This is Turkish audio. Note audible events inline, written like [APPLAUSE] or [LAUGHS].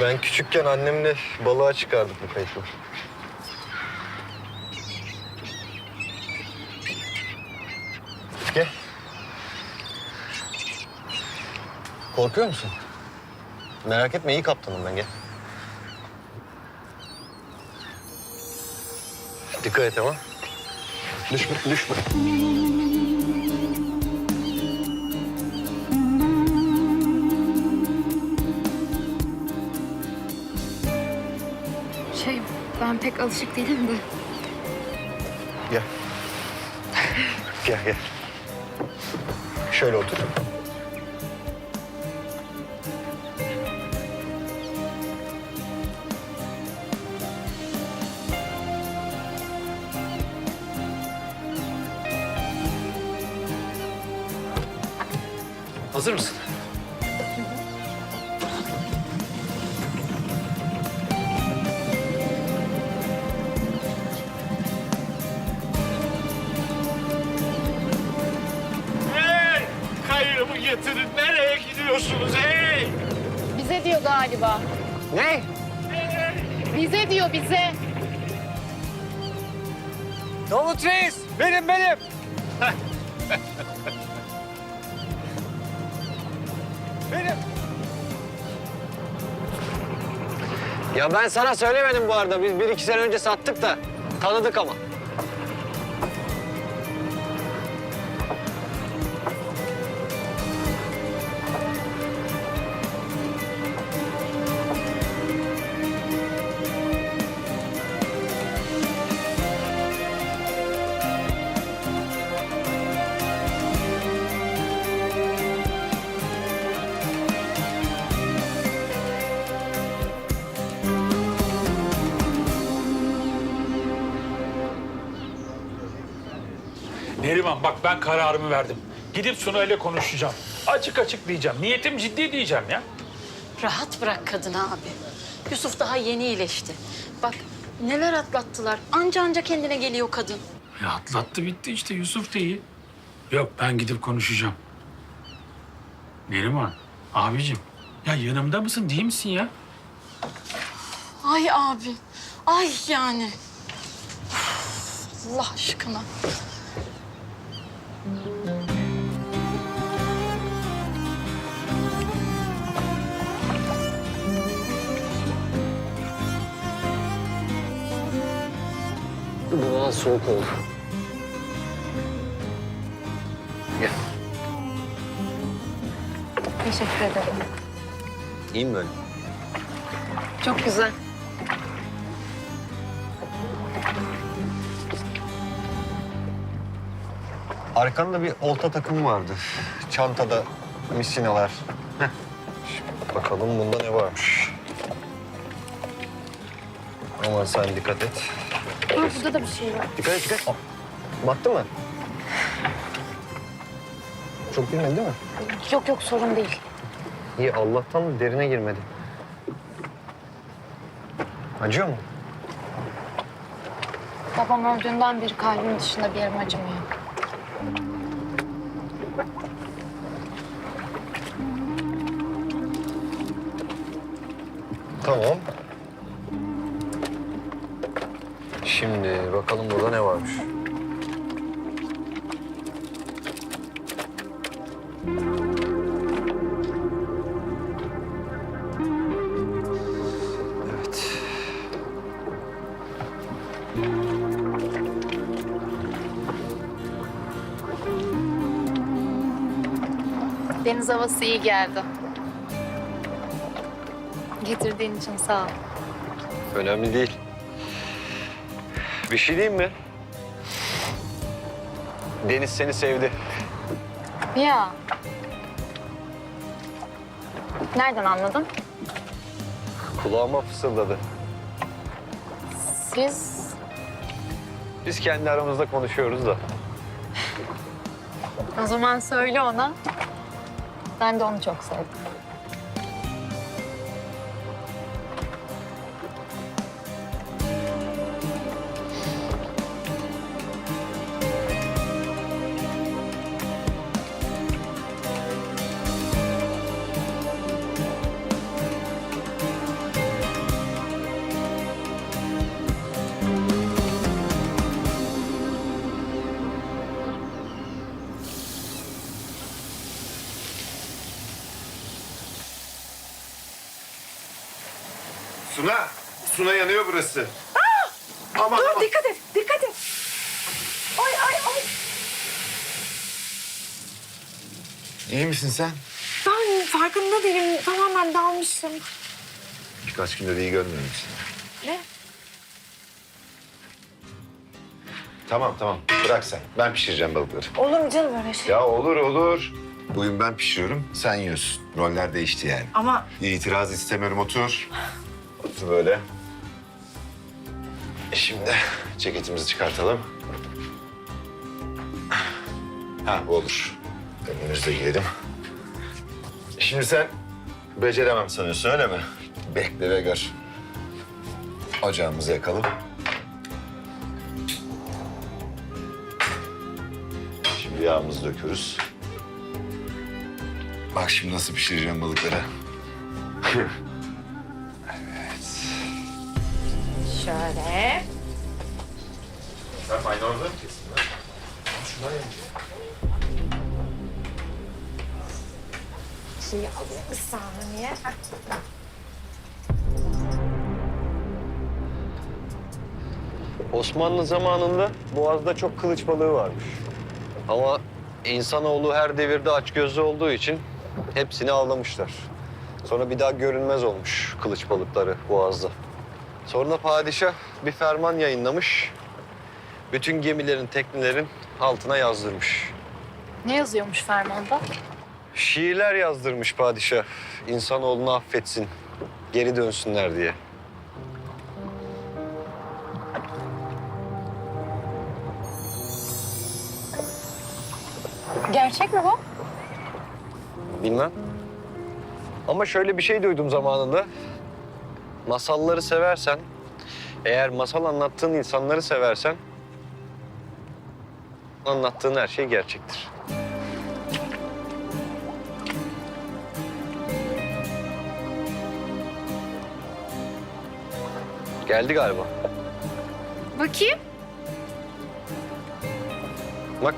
Ben küçükken annemle balığa çıkardık bu kayıkla. Gel. Korkuyor musun? Merak etme iyi kaptanım ben gel. Dikkat et ama. Düşme, düşme. Ben pek alışık değilim de. Gel. gel gel. Şöyle otur. Hazır mısın? Gidiyorsunuz hey? Bize diyor galiba. Ne? Bize diyor bize. Davut Reis! Benim benim! [LAUGHS] benim! Ya ben sana söylemedim bu arada. Biz bir iki sene önce sattık da tanıdık ama. Neriman bak ben kararımı verdim. Gidip Suna ile konuşacağım. Açık açık diyeceğim. Niyetim ciddi diyeceğim ya. Rahat bırak kadını abi. Yusuf daha yeni iyileşti. Bak neler atlattılar. Anca anca kendine geliyor kadın. Ya atlattı bitti işte Yusuf da iyi. Yok ben gidip konuşacağım. Neriman abicim ya yanımda mısın değil misin ya? Ay abi. Ay yani. Allah aşkına. Bundan soğuk oldu. Gel. Teşekkür ederim. İyi mi böyle? Çok güzel. Arkanda bir olta takımı vardı. Çantada misinalar. Heh. Bakalım bunda ne varmış. Aman sen dikkat et. Ha, burada da bir şey var. Dikkat et, dikkat et. Battı mı? Çok girmedi değil mi? Yok yok sorun değil. İyi Allah'tan derine girmedi. Acıyor mu? Babam öldüğünden beri kalbim dışında bir yerim acımıyor. Tamam. Şimdi bakalım burada ne varmış. Evet. Deniz havası iyi geldi. Getirdiğin için sağ ol. Önemli değil. Bir şey diyeyim mi? Deniz seni sevdi. Ya. Nereden anladın? Kulağıma fısıldadı. Siz Biz kendi aramızda konuşuyoruz da. o zaman söyle ona. Ben de onu çok sevdim. Suna. Suna yanıyor burası. Aman aman. Dikkat et, dikkat et. Ay ay ay. İyi misin sen? Ben farkında değilim. Tamamen dalmışım. Birkaç gündür iyi görmüyorum seni. Ne? Tamam tamam bırak sen. Ben pişireceğim balıkları. Olur mu canım öyle şey? Ya olur olur. Bugün ben pişiriyorum, sen yiyorsun. Roller değişti yani. Ama İtiraz istemiyorum, otur. Otur böyle. E Şimdi ceketimizi çıkartalım. Ha bu olur. Önümüzü de giyelim. Şimdi sen beceremem sanıyorsun öyle mi? Bekle ve gör. Ocağımızı yakalım. Şimdi yağımızı döküyoruz. Bak şimdi nasıl pişireceğim balıkları. [LAUGHS] şöyle. Sen aynı orada mı kesin lan? Şeyi alayım bir saniye. Osmanlı zamanında Boğaz'da çok kılıç balığı varmış. Ama insanoğlu her devirde açgözlü olduğu için hepsini avlamışlar. Sonra bir daha görünmez olmuş kılıç balıkları Boğaz'da. Sonra padişah bir ferman yayınlamış. Bütün gemilerin, teknelerin altına yazdırmış. Ne yazıyormuş fermanda? Şiirler yazdırmış padişah. İnsanoğlunu affetsin, geri dönsünler diye. Gerçek mi bu? Bilmem. Ama şöyle bir şey duydum zamanında. Masalları seversen, eğer masal anlattığın insanları seversen... ...anlattığın her şey gerçektir. Geldi galiba. Bakayım. Bak.